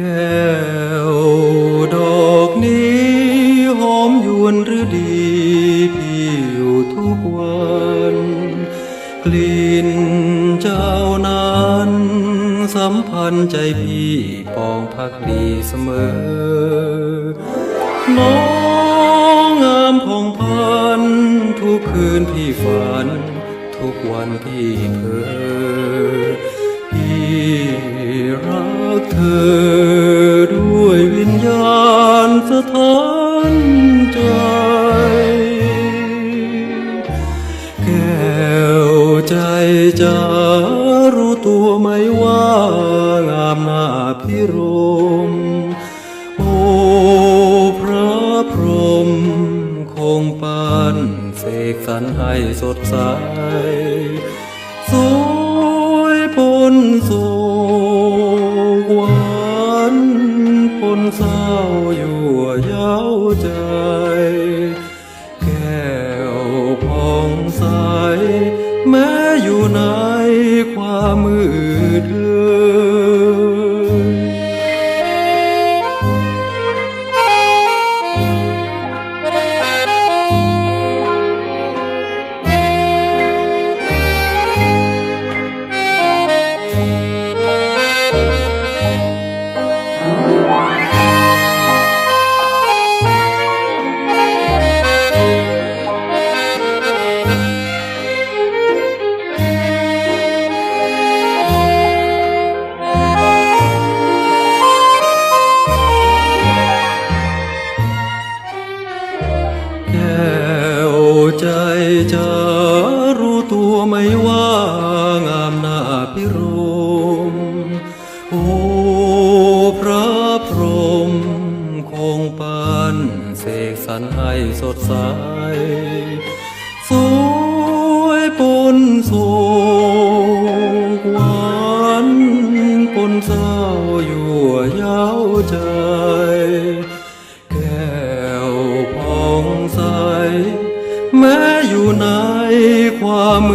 แก้วดอกนี้หอมยวนหรือดีพี่อยู่ทุกวัน กลิ่นเจ้านั้น สัมพันธ์ใจพี่ปองพักดีเสมอ น้องงามของพัน ทุกคืนพี่ฝัน ทุกวันพี่เพอพี่รักเธอ จจะรู้ตัวไหมว่างามหน้าพิรม โอ้พระพรหมคงปานเสกสรรให้สดใส สวยปนโศกหวา อยู่ในความมืดเลย จะรู้ตัวไหมว่างามหน้าพิรม โอ้พระพรหมคงปานเสกสรรให้สดใส สวยปนโศกหวานปนเศร้าอยู่ย้าใจ namı